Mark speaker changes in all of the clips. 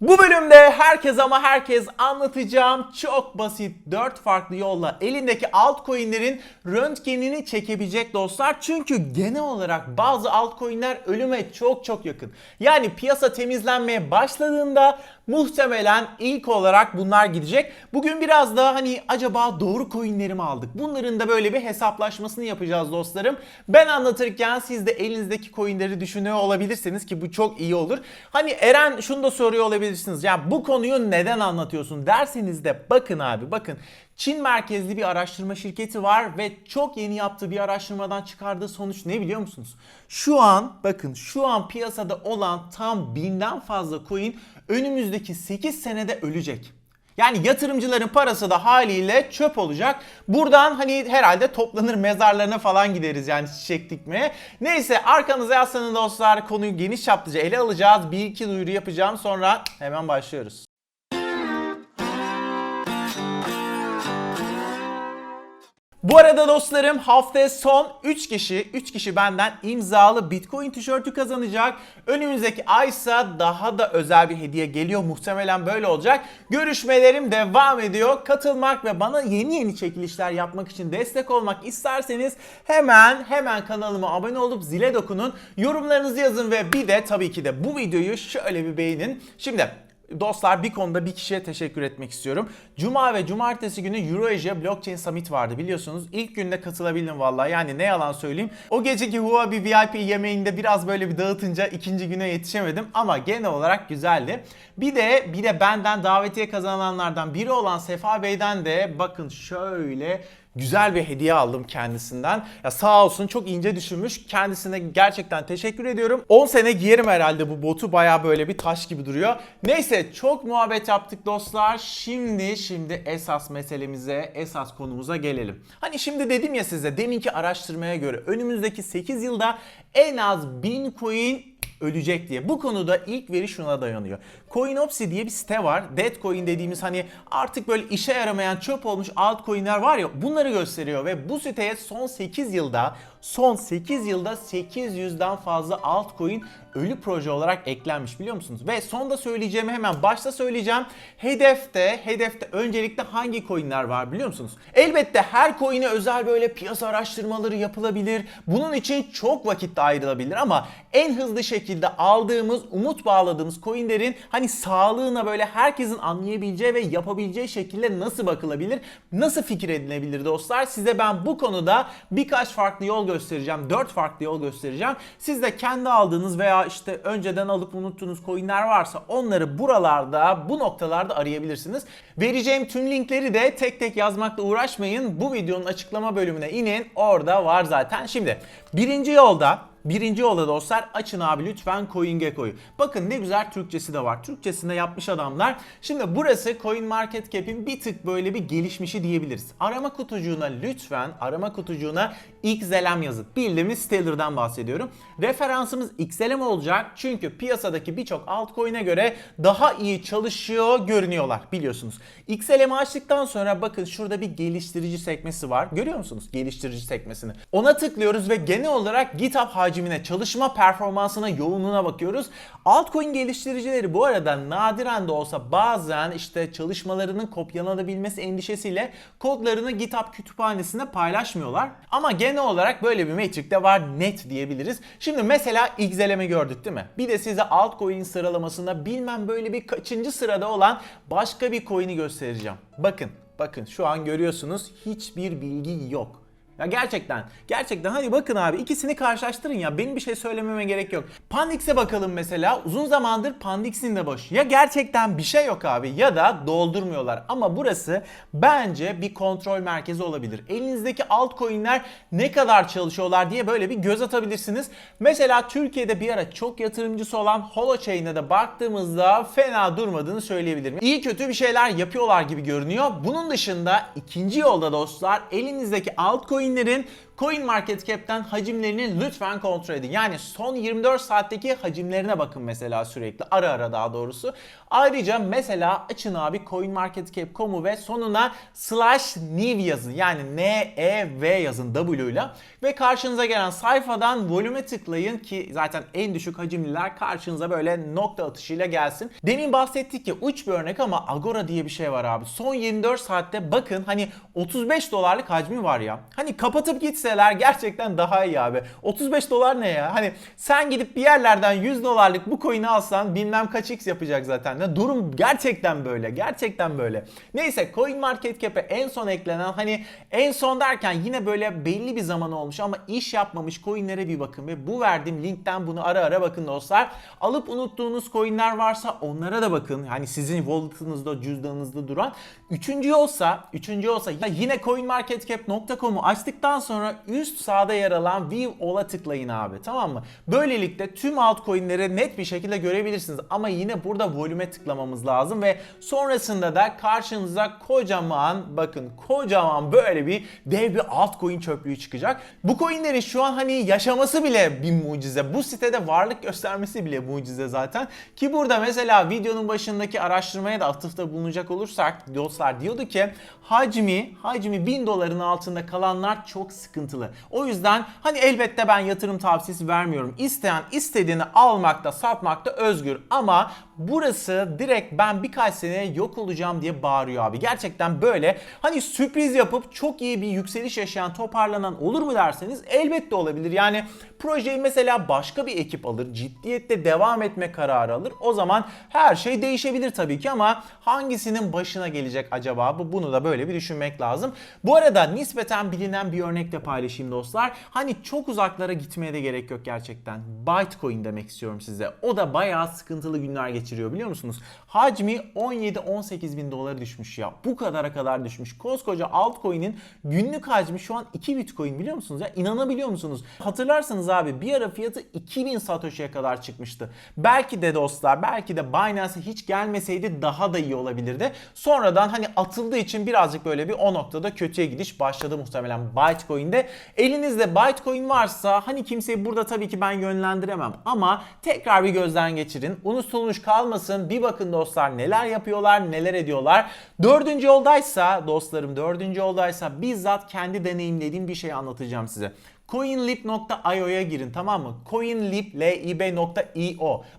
Speaker 1: Bu bölümde herkes ama herkes anlatacağım çok basit 4 farklı yolla elindeki altcoin'lerin röntgenini çekebilecek dostlar. Çünkü genel olarak bazı altcoin'ler ölüme çok çok yakın. Yani piyasa temizlenmeye başladığında muhtemelen ilk olarak bunlar gidecek. Bugün biraz daha hani acaba doğru coin'leri mi aldık? Bunların da böyle bir hesaplaşmasını yapacağız dostlarım. Ben anlatırken siz de elinizdeki coin'leri düşünüyor olabilirsiniz ki bu çok iyi olur. Hani Eren şunu da soruyor olabilirsiniz. Ya bu konuyu neden anlatıyorsun derseniz de bakın abi bakın. Çin merkezli bir araştırma şirketi var ve çok yeni yaptığı bir araştırmadan çıkardığı sonuç ne biliyor musunuz? Şu an bakın şu an piyasada olan tam binden fazla coin önümüzdeki 8 senede ölecek. Yani yatırımcıların parası da haliyle çöp olacak. Buradan hani herhalde toplanır mezarlarına falan gideriz yani çiçek dikmeye. Neyse arkanıza yaslanın dostlar konuyu geniş çaplıca ele alacağız. Bir iki duyuru yapacağım sonra hemen başlıyoruz. Bu arada dostlarım haftaya son 3 kişi 3 kişi benden imzalı Bitcoin tişörtü kazanacak. Önümüzdeki ay ise daha da özel bir hediye geliyor. Muhtemelen böyle olacak. Görüşmelerim devam ediyor. Katılmak ve bana yeni yeni çekilişler yapmak için destek olmak isterseniz hemen hemen kanalıma abone olup zile dokunun. Yorumlarınızı yazın ve bir de tabii ki de bu videoyu şöyle bir beğenin. Şimdi Dostlar bir konuda bir kişiye teşekkür etmek istiyorum. Cuma ve cumartesi günü Euroasia Blockchain Summit vardı biliyorsunuz. İlk günde katılabildim vallahi yani ne yalan söyleyeyim. O geceki Huobi VIP yemeğinde biraz böyle bir dağıtınca ikinci güne yetişemedim ama genel olarak güzeldi. Bir de bir de benden davetiye kazananlardan biri olan Sefa Bey'den de bakın şöyle güzel bir hediye aldım kendisinden. Ya sağ olsun çok ince düşünmüş. Kendisine gerçekten teşekkür ediyorum. 10 sene giyerim herhalde bu botu. Baya böyle bir taş gibi duruyor. Neyse çok muhabbet yaptık dostlar. Şimdi şimdi esas meselemize, esas konumuza gelelim. Hani şimdi dedim ya size deminki araştırmaya göre önümüzdeki 8 yılda en az 1000 coin ölecek diye. Bu konuda ilk veri şuna dayanıyor. Coinopsy diye bir site var. Deadcoin dediğimiz hani artık böyle işe yaramayan çöp olmuş altcoin'ler var ya bunları gösteriyor ve bu siteye son 8 yılda son 8 yılda 800'den fazla altcoin ölü proje olarak eklenmiş biliyor musunuz? Ve son da söyleyeceğimi hemen başta söyleyeceğim. Hedefte, hedefte öncelikle hangi coinler var biliyor musunuz? Elbette her coin'e özel böyle piyasa araştırmaları yapılabilir. Bunun için çok vakit de ayrılabilir ama en hızlı şekilde aldığımız, umut bağladığımız coinlerin hani sağlığına böyle herkesin anlayabileceği ve yapabileceği şekilde nasıl bakılabilir? Nasıl fikir edinebilir dostlar? Size ben bu konuda birkaç farklı yol göstereceğim. 4 farklı yol göstereceğim. Siz de kendi aldığınız veya işte önceden alıp unuttuğunuz coinler varsa onları buralarda, bu noktalarda arayabilirsiniz. Vereceğim tüm linkleri de tek tek yazmakla uğraşmayın. Bu videonun açıklama bölümüne inin. Orada var zaten. Şimdi birinci yolda Birinci yolda dostlar açın abi lütfen CoinGecko'yu. Bakın ne güzel Türkçesi de var. Türkçesinde yapmış adamlar. Şimdi burası CoinMarketCap'in bir tık böyle bir gelişmişi diyebiliriz. Arama kutucuğuna lütfen arama kutucuğuna XLM yazın. Bildiğimiz Stellar'dan bahsediyorum. Referansımız XLM olacak çünkü piyasadaki birçok altcoin'e göre daha iyi çalışıyor görünüyorlar biliyorsunuz. XLM'i açtıktan sonra bakın şurada bir geliştirici sekmesi var. Görüyor musunuz geliştirici sekmesini? Ona tıklıyoruz ve genel olarak GitHub hacmine, çalışma performansına, yoğunluğuna bakıyoruz. Altcoin geliştiricileri bu arada nadiren de olsa bazen işte çalışmalarının kopyalanabilmesi endişesiyle kodlarını GitHub kütüphanesinde paylaşmıyorlar. Ama genel olarak böyle bir metrik de var net diyebiliriz. Şimdi mesela XLM'i gördük değil mi? Bir de size altcoin sıralamasında bilmem böyle bir kaçıncı sırada olan başka bir coin'i göstereceğim. Bakın, bakın şu an görüyorsunuz hiçbir bilgi yok. Ya gerçekten, gerçekten hadi bakın abi ikisini karşılaştırın ya. Benim bir şey söylememe gerek yok. Pandix'e bakalım mesela. Uzun zamandır Pandix'in de boş. Ya gerçekten bir şey yok abi ya da doldurmuyorlar. Ama burası bence bir kontrol merkezi olabilir. Elinizdeki altcoin'ler ne kadar çalışıyorlar diye böyle bir göz atabilirsiniz. Mesela Türkiye'de bir ara çok yatırımcısı olan Holochain'e de baktığımızda fena durmadığını söyleyebilirim. İyi kötü bir şeyler yapıyorlar gibi görünüyor. Bunun dışında ikinci yolda dostlar elinizdeki altcoin coinlerin CoinMarketCap'ten hacimlerini lütfen kontrol edin. Yani son 24 saatteki hacimlerine bakın mesela sürekli. Ara ara daha doğrusu. Ayrıca mesela açın abi CoinMarketCap.com'u ve sonuna slash new yazın. Yani N, E, V yazın W ile. Ve karşınıza gelen sayfadan volüme tıklayın ki zaten en düşük hacimliler karşınıza böyle nokta atışıyla gelsin. Demin bahsettik ki uç bir örnek ama Agora diye bir şey var abi. Son 24 saatte bakın hani 35 dolarlık hacmi var ya. Hani kapatıp gitseler gerçekten daha iyi abi. 35 dolar ne ya? Hani sen gidip bir yerlerden 100 dolarlık bu coin'i alsan bilmem kaç x yapacak zaten. Ya durum gerçekten böyle. Gerçekten böyle. Neyse CoinMarketCap'e en son eklenen hani en son derken yine böyle belli bir zaman olmuş ama iş yapmamış coin'lere bir bakın ve bu verdiğim linkten bunu ara ara bakın dostlar. Alıp unuttuğunuz coin'ler varsa onlara da bakın. Hani sizin wallet'ınızda, cüzdanınızda duran. Üçüncü olsa, üçüncü olsa yine coinmarketcap.com'u açtıktan sonra üst sağda yer alan View All'a tıklayın abi. Tamam mı? Böylelikle tüm altcoin'leri net bir şekilde görebilirsiniz. Ama yine burada volüme tıklamamız lazım ve sonrasında da karşınıza kocaman bakın kocaman böyle bir dev bir altcoin çöplüğü çıkacak. Bu coinlerin şu an hani yaşaması bile bir mucize. Bu sitede varlık göstermesi bile mucize zaten. Ki burada mesela videonun başındaki araştırmaya da atıfta bulunacak olursak dostlar diyordu ki hacmi hacmi 1000 doların altında kalanlar çok sıkıntılı. O yüzden hani elbette ben yatırım tavsiyesi vermiyorum. İsteyen istediğini almakta satmakta özgür ama burası direkt ben birkaç sene yok olacağım diye bağırıyor abi. Gerçekten böyle hani sürpriz yapıp çok iyi bir yükseliş yaşayan toparlanan olur mu derseniz elbette olabilir. Yani projeyi mesela başka bir ekip alır, ciddiyette devam etme kararı alır. O zaman her şey değişebilir tabii ki ama hangisinin başına gelecek acaba? Bu bunu da böyle bir düşünmek lazım. Bu arada nispeten bilinen bir örnekle paylaşayım dostlar. Hani çok uzaklara gitmeye de gerek yok gerçekten. Bitcoin demek istiyorum size. O da bayağı sıkıntılı günler geçiriyor biliyor musunuz? Hacmi 17-18 bin dolara düşmüş ya. Bu kadara kadar düşmüş. Koskoca altcoin'in günlük hacmi şu an 2 bitcoin biliyor musunuz ya? İnanabiliyor musunuz? Hatırlarsanız abi bir ara fiyatı 2000 satoshi'ye kadar çıkmıştı. Belki de dostlar belki de Binance'e hiç gelmeseydi daha da iyi olabilirdi. Sonradan hani atıldığı için birazcık böyle bir o noktada kötüye gidiş başladı muhtemelen Bitcoin'de. Elinizde Bitcoin varsa hani kimseyi burada tabii ki ben yönlendiremem ama tekrar bir gözden geçirin. Unutulmuş kalmasın. Bir bakın dostlar neler yapıyorlar, neler ediyorlar. Dördüncü yoldaysa dostlarım dördüncü yoldaysa bizzat kendi deneyimlediğim bir şey anlatacağım size. coinlib.io'ya girin tamam mı? coinlib.io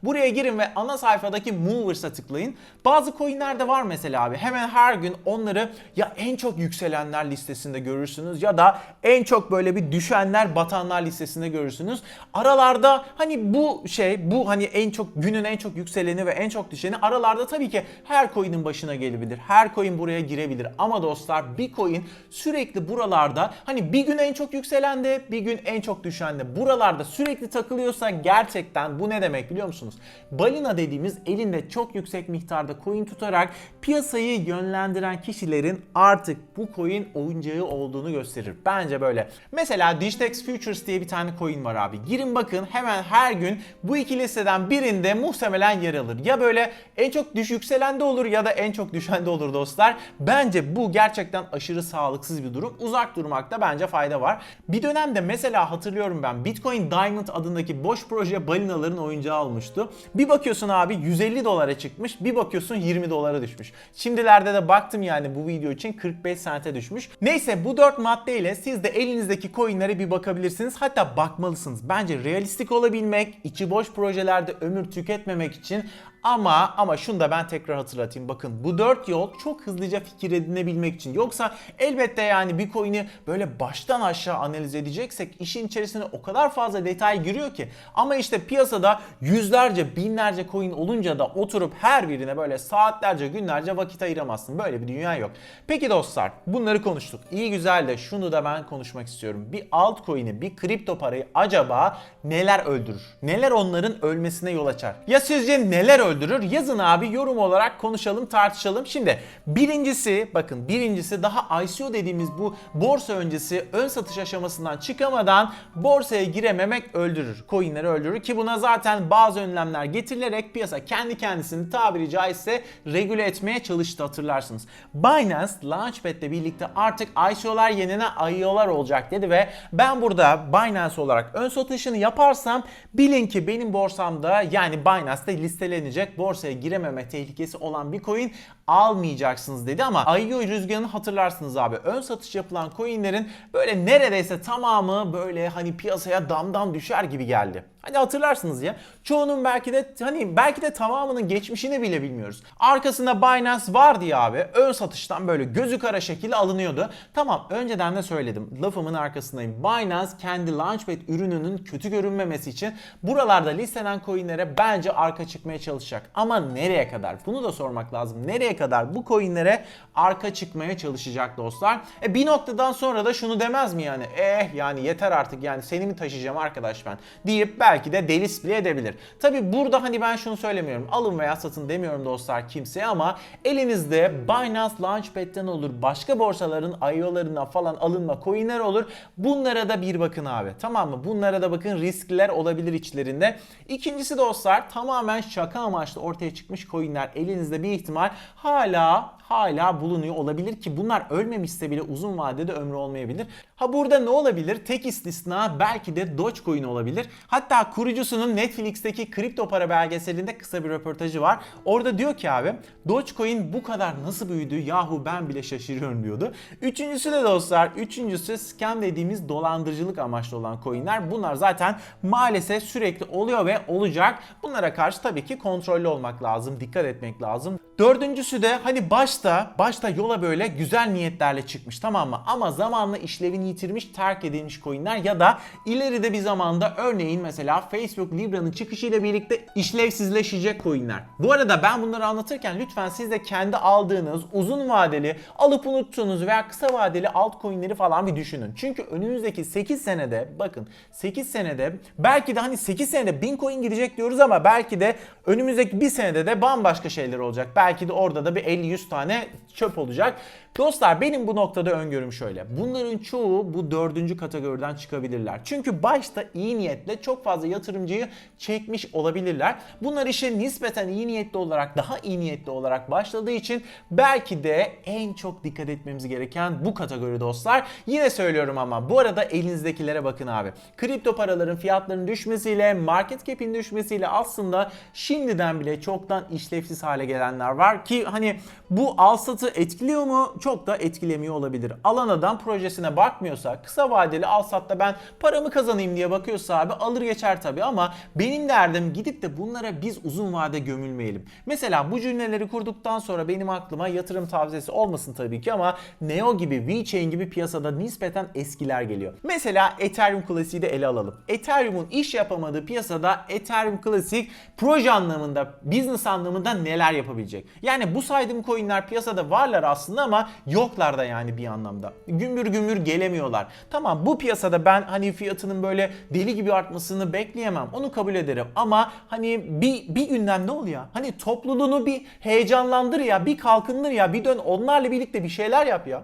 Speaker 1: Buraya girin ve ana sayfadaki Movers'a tıklayın. Bazı coinlerde var mesela abi. Hemen her gün onları ya en çok yükselenler listesinde görürsünüz ya da en çok böyle bir düşenler, batanlar listesinde görürsünüz. Aralarda hani bu şey, bu hani en çok günün en çok yükseleni ve en çok düşeni aralarda tabii ki her coin'in başına gelebilir. Her coin buraya girebilir. Ama dostlar bir coin sürekli buralarda hani bir gün en çok yükselen de bir gün en çok düşen de buralarda sürekli takılıyorsa gerçekten bu ne demek biliyor musunuz? Balina dediğimiz elinde çok yüksek miktarda coin tutarak piyasayı yönlendiren kişilerin artık bu coin oyuncağı olduğunu gösterir. Bence böyle. Mesela Digitex Futures diye bir tane coin var abi. Girin bakın hemen her gün bu iki listeden birinde muhtemelen yer alır. Ya böyle en çok düş yükselen de olur ya da en çok düşen de olur dostlar. Bence bu gerçekten aşırı sağlıksız bir durum. Uzak durmakta bence fayda var. Bir dönemde mesela hatırlıyorum ben Bitcoin Diamond adındaki boş proje balinaların oyuncağı olmuştu. Bir bakıyorsun abi 150 dolara çıkmış, bir bakıyorsun 20 dolara düşmüş. Şimdilerde de baktım yani bu video için 45 sente düşmüş. Neyse bu 4 maddeyle siz de elinizdeki coinlere bir bakabilirsiniz. Hatta bakmalısınız. Bence realistik olabilmek, içi boş projelerde ömür tüketmemek için ama ama şunu da ben tekrar hatırlatayım. Bakın bu dört yol çok hızlıca fikir edinebilmek için. Yoksa elbette yani bir coin'i böyle baştan aşağı analiz edeceksek işin içerisine o kadar fazla detay giriyor ki. Ama işte piyasada yüzlerce, binlerce coin olunca da oturup her birine böyle saatlerce, günlerce vakit ayıramazsın. Böyle bir dünya yok. Peki dostlar bunları konuştuk. İyi güzel de şunu da ben konuşmak istiyorum. Bir altcoin'i, bir kripto parayı acaba neler öldürür? Neler onların ölmesine yol açar? Ya sizce neler öldürür? Öldürür? Yazın abi yorum olarak konuşalım tartışalım. Şimdi birincisi bakın birincisi daha ICO dediğimiz bu borsa öncesi ön satış aşamasından çıkamadan borsaya girememek öldürür. Coinleri öldürür ki buna zaten bazı önlemler getirilerek piyasa kendi kendisini tabiri caizse regüle etmeye çalıştı hatırlarsınız. Binance Launchpad ile birlikte artık ICO'lar yenine IO'lar olacak dedi ve ben burada Binance olarak ön satışını yaparsam bilin ki benim borsamda yani Binance'te listelenecek borsaya girememe tehlikesi olan bir coin almayacaksınız dedi ama IO rüzgarını hatırlarsınız abi. Ön satış yapılan coinlerin böyle neredeyse tamamı böyle hani piyasaya damdan düşer gibi geldi. Hani hatırlarsınız ya. Çoğunun belki de hani belki de tamamının geçmişini bile bilmiyoruz. Arkasında Binance vardı ya abi. Ön satıştan böyle gözü kara şekilde alınıyordu. Tamam önceden de söyledim. Lafımın arkasındayım. Binance kendi Launchpad ürününün kötü görünmemesi için buralarda listelen coinlere bence arka çıkmaya çalışacak. Ama nereye kadar? Bunu da sormak lazım. Nereye kadar bu coinlere arka çıkmaya çalışacak dostlar? E bir noktadan sonra da şunu demez mi yani? Eh yani yeter artık yani seni mi taşıyacağım arkadaş ben deyip belki de delis bile edebilir. Tabi burada hani ben şunu söylemiyorum. Alın veya satın demiyorum dostlar kimseye ama elinizde Binance Launchpad'den olur, başka borsaların IO'larından falan alınma coinler olur. Bunlara da bir bakın abi. Tamam mı? Bunlara da bakın riskler olabilir içlerinde. İkincisi dostlar tamamen şaka amaçlı ortaya çıkmış coinler elinizde bir ihtimal hala hala bulunuyor olabilir ki bunlar ölmemişse bile uzun vadede ömrü olmayabilir. Ha burada ne olabilir? Tek istisna belki de Dogecoin olabilir. Hatta kurucusunun Netflix'teki kripto para belgeselinde kısa bir röportajı var. Orada diyor ki abi Dogecoin bu kadar nasıl büyüdü yahu ben bile şaşırıyorum diyordu. Üçüncüsü de dostlar üçüncüsü scam dediğimiz dolandırıcılık amaçlı olan coinler. Bunlar zaten maalesef sürekli oluyor ve olacak. Bunlara karşı tabii ki kontrollü olmak lazım, dikkat etmek lazım. Dördüncüsü de hani başta başta yola böyle güzel niyetlerle çıkmış tamam mı? Ama zamanla işlevini yitirmiş, terk edilmiş coinler ya da ileride bir zamanda örneğin mesela Facebook Libra'nın çıkışıyla birlikte işlevsizleşecek coinler. Bu arada ben bunları anlatırken lütfen siz de kendi aldığınız uzun vadeli, alıp unuttuğunuz veya kısa vadeli altcoin'leri falan bir düşünün. Çünkü önümüzdeki 8 senede bakın 8 senede belki de hani 8 senede 1000 coin gidecek diyoruz ama belki de önümüzdeki bir senede de bambaşka şeyler olacak. Belki de orada da bir 50-100 tane çöp olacak. Dostlar benim bu noktada öngörüm şöyle. Bunların çoğu bu dördüncü kategoriden çıkabilirler. Çünkü başta iyi niyetle çok fazla yatırımcıyı çekmiş olabilirler. Bunlar işe nispeten iyi niyetli olarak, daha iyi niyetli olarak başladığı için belki de en çok dikkat etmemiz gereken bu kategori dostlar. Yine söylüyorum ama bu arada elinizdekilere bakın abi. Kripto paraların fiyatlarının düşmesiyle, market cap'in düşmesiyle aslında şimdiden bile çoktan işlevsiz hale gelenler var ki hani bu al satı etkiliyor mu? Çok da etkilemiyor olabilir. Alan adam projesine bakmıyorsa, kısa vadeli al satta ben paramı kazanayım diye bakıyorsa abi alır geçer tabii ama benim derdim gidip de bunlara biz uzun vade gömülmeyelim. Mesela bu cümleleri kurduktan sonra benim aklıma yatırım tavsiyesi olmasın tabii ki ama Neo gibi, VeChain gibi piyasada nispeten eskiler geliyor. Mesela Ethereum klasiği de ele alalım. Ethereum'un iş yapamadığı piyasada Ethereum klasik proje anlamında, business anlamında neler yapabilecek? Yani bu saydığım coinler piyasada varlar aslında ama yoklar da yani bir anlamda. Gümbür gümbür gelemiyorlar. Tamam bu piyasada ben hani fiyatının böyle deli gibi artmasını bekleyemem. Onu kabul ederim ama hani bir, bir gündem ne oluyor? Hani topluluğunu bir heyecanlandır ya, bir kalkındır ya, bir dön onlarla birlikte bir şeyler yap ya.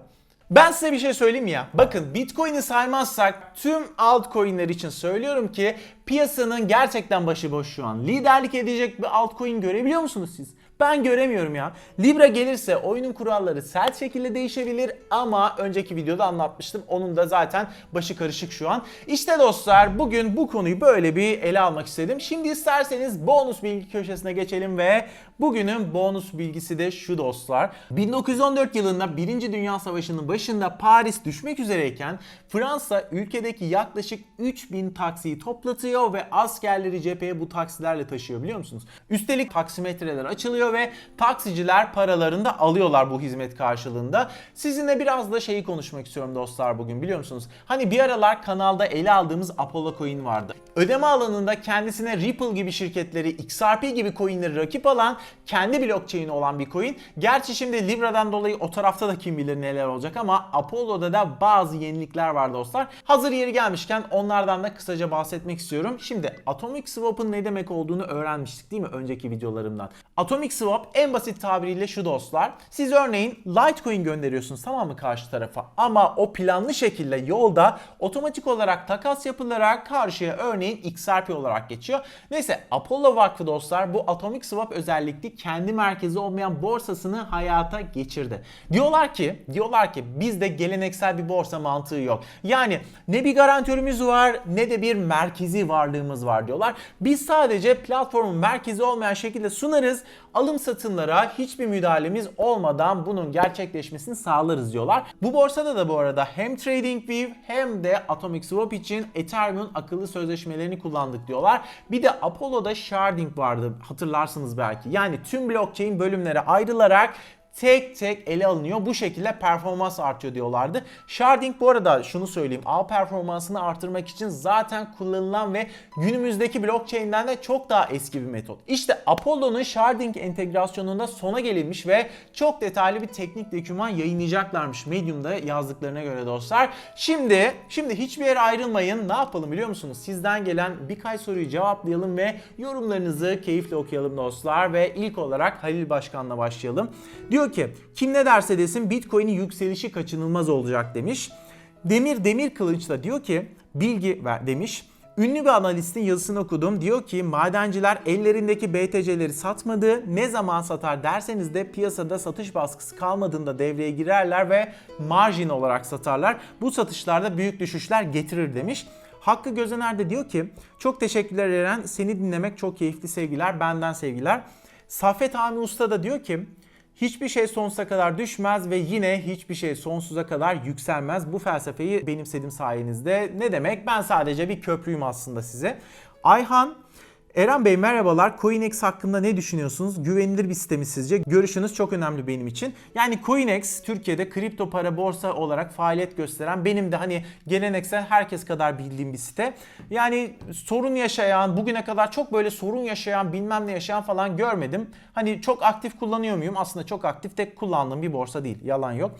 Speaker 1: Ben size bir şey söyleyeyim ya. Bakın Bitcoin'i saymazsak tüm altcoin'ler için söylüyorum ki piyasanın gerçekten başıboş şu an. Liderlik edecek bir altcoin görebiliyor musunuz siz? Ben göremiyorum ya. Libra gelirse oyunun kuralları sert şekilde değişebilir ama önceki videoda anlatmıştım. Onun da zaten başı karışık şu an. İşte dostlar bugün bu konuyu böyle bir ele almak istedim. Şimdi isterseniz bonus bilgi köşesine geçelim ve bugünün bonus bilgisi de şu dostlar. 1914 yılında 1. Dünya Savaşı'nın başında Paris düşmek üzereyken Fransa ülkedeki yaklaşık 3000 taksiyi toplatıyor ve askerleri cepheye bu taksilerle taşıyor biliyor musunuz? Üstelik taksimetreler açılıyor ve taksiciler paralarını da alıyorlar bu hizmet karşılığında. Sizinle biraz da şeyi konuşmak istiyorum dostlar bugün biliyor musunuz? Hani bir aralar kanalda ele aldığımız Apollo Coin vardı. Ödeme alanında kendisine Ripple gibi şirketleri, XRP gibi coinleri rakip alan Kendi blockchain'i olan bir coin. Gerçi şimdi Libra'dan dolayı o tarafta da kim bilir neler olacak ama Apollo'da da bazı yenilikler var dostlar. Hazır yeri gelmişken onlardan da kısaca bahsetmek istiyorum. Şimdi Atomic Swap'ın ne demek olduğunu öğrenmiştik değil mi önceki videolarımdan? Atomic Swap en basit tabiriyle şu dostlar. Siz örneğin Litecoin gönderiyorsunuz tamam mı karşı tarafa ama o planlı şekilde yolda otomatik olarak takas yapılarak karşıya örneğin XRP olarak geçiyor. Neyse Apollo Vakfı dostlar bu Atomic Swap özellikli kendi merkezi olmayan borsasını hayata geçirdi. Diyorlar ki, diyorlar ki bizde geleneksel bir borsa mantığı yok. Yani ne bir garantörümüz var ne de bir merkezi varlığımız var diyorlar. Biz sadece platformun merkezi olmayan şekilde sunarız. Alım satımlara hiçbir müdahalemiz olmadan bunun gerçekleşmesini sağlarız diyorlar. Bu borsada da bu arada hem TradingView hem de Atomic Swap için Ethereum'un akıllı sözleşmelerini kullandık diyorlar. Bir de Apollo'da sharding vardı hatırlarsınız belki. Yani tüm blockchain bölümlere ayrılarak tek tek ele alınıyor. Bu şekilde performans artıyor diyorlardı. Sharding bu arada şunu söyleyeyim. Ağ performansını artırmak için zaten kullanılan ve günümüzdeki blockchain'den de çok daha eski bir metot. İşte Apollo'nun Sharding entegrasyonunda sona gelinmiş ve çok detaylı bir teknik doküman yayınlayacaklarmış Medium'da yazdıklarına göre dostlar. Şimdi şimdi hiçbir yere ayrılmayın. Ne yapalım biliyor musunuz? Sizden gelen birkaç soruyu cevaplayalım ve yorumlarınızı keyifle okuyalım dostlar ve ilk olarak Halil Başkan'la başlayalım. Diyor ki kim ne derse desin Bitcoin'in yükselişi kaçınılmaz olacak demiş. Demir Demir Kılıç da diyor ki bilgi ver demiş. Ünlü bir analistin yazısını okudum. Diyor ki madenciler ellerindeki BTC'leri satmadı. Ne zaman satar derseniz de piyasada satış baskısı kalmadığında devreye girerler ve marjin olarak satarlar. Bu satışlarda büyük düşüşler getirir demiş. Hakkı Gözener de diyor ki çok teşekkürler Eren. Seni dinlemek çok keyifli sevgiler. Benden sevgiler. Safet Ami Usta da diyor ki Hiçbir şey sonsuza kadar düşmez ve yine hiçbir şey sonsuza kadar yükselmez. Bu felsefeyi benimsedim sayenizde. Ne demek? Ben sadece bir köprüyüm aslında size. Ayhan Eren Bey merhabalar. CoinEx hakkında ne düşünüyorsunuz? Güvenilir bir site mi sizce? Görüşünüz çok önemli benim için. Yani CoinEx Türkiye'de kripto para borsa olarak faaliyet gösteren benim de hani geleneksel herkes kadar bildiğim bir site. Yani sorun yaşayan, bugüne kadar çok böyle sorun yaşayan, bilmem ne yaşayan falan görmedim. Hani çok aktif kullanıyor muyum? Aslında çok aktif tek kullandığım bir borsa değil. Yalan yok.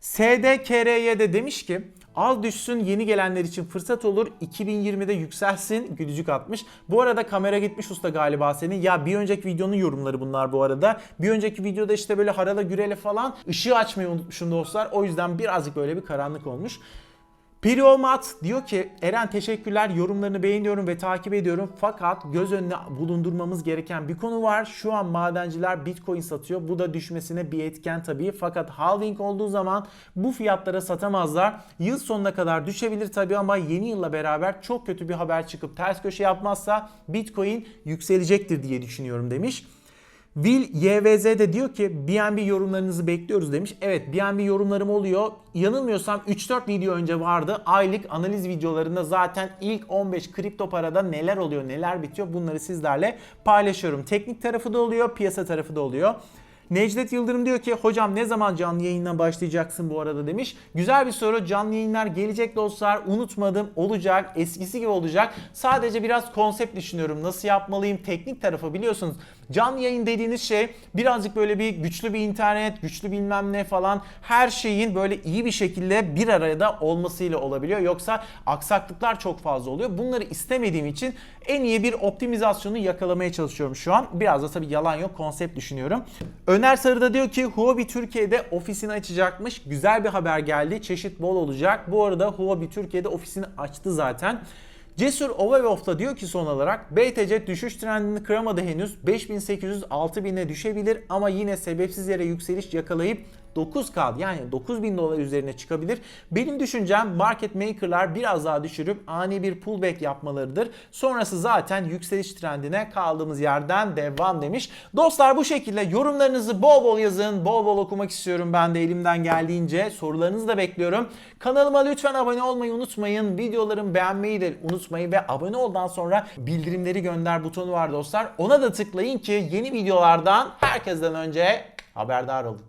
Speaker 1: SDKRY de demiş ki Az düşsün yeni gelenler için fırsat olur. 2020'de yükselsin. Gülücük atmış. Bu arada kamera gitmiş usta galiba senin. Ya bir önceki videonun yorumları bunlar bu arada. Bir önceki videoda işte böyle harala gürele falan ışığı açmayı unutmuşum dostlar. O yüzden birazcık böyle bir karanlık olmuş. Piriomat diyor ki Eren teşekkürler yorumlarını beğeniyorum ve takip ediyorum fakat göz önüne bulundurmamız gereken bir konu var. Şu an madenciler bitcoin satıyor. Bu da düşmesine bir etken tabii fakat halving olduğu zaman bu fiyatlara satamazlar. Yıl sonuna kadar düşebilir tabii ama yeni yılla beraber çok kötü bir haber çıkıp ters köşe yapmazsa bitcoin yükselecektir diye düşünüyorum demiş. Will YVZ de diyor ki BNB yorumlarınızı bekliyoruz demiş. Evet BNB yorumlarım oluyor. Yanılmıyorsam 3-4 video önce vardı. Aylık analiz videolarında zaten ilk 15 kripto parada neler oluyor neler bitiyor bunları sizlerle paylaşıyorum. Teknik tarafı da oluyor piyasa tarafı da oluyor. Necdet Yıldırım diyor ki hocam ne zaman canlı yayına başlayacaksın bu arada demiş. Güzel bir soru. Canlı yayınlar gelecek dostlar. Unutmadım. Olacak. Eskisi gibi olacak. Sadece biraz konsept düşünüyorum. Nasıl yapmalıyım? Teknik tarafı biliyorsunuz. Canlı yayın dediğiniz şey birazcık böyle bir güçlü bir internet, güçlü bilmem ne falan her şeyin böyle iyi bir şekilde bir arada olmasıyla olabiliyor. Yoksa aksaklıklar çok fazla oluyor. Bunları istemediğim için en iyi bir optimizasyonu yakalamaya çalışıyorum şu an. Biraz da tabii yalan yok konsept düşünüyorum. Öner Sarı da diyor ki Huobi Türkiye'de ofisini açacakmış. Güzel bir haber geldi. Çeşit bol olacak. Bu arada Huobi Türkiye'de ofisini açtı zaten. Cesur Ovavov da diyor ki son olarak BTC düşüş trendini kıramadı henüz. 5800-6000'e düşebilir ama yine sebepsiz yere yükseliş yakalayıp 9K yani 9000 dolar üzerine çıkabilir. Benim düşüncem market maker'lar biraz daha düşürüp ani bir pullback yapmalarıdır. Sonrası zaten yükseliş trendine kaldığımız yerden devam demiş. Dostlar bu şekilde yorumlarınızı bol bol yazın. Bol bol okumak istiyorum ben de elimden geldiğince. Sorularınızı da bekliyorum. Kanalıma lütfen abone olmayı unutmayın. Videolarımı beğenmeyi de unutmayın ve abone oldan sonra bildirimleri gönder butonu var dostlar. Ona da tıklayın ki yeni videolardan herkesten önce haberdar olun.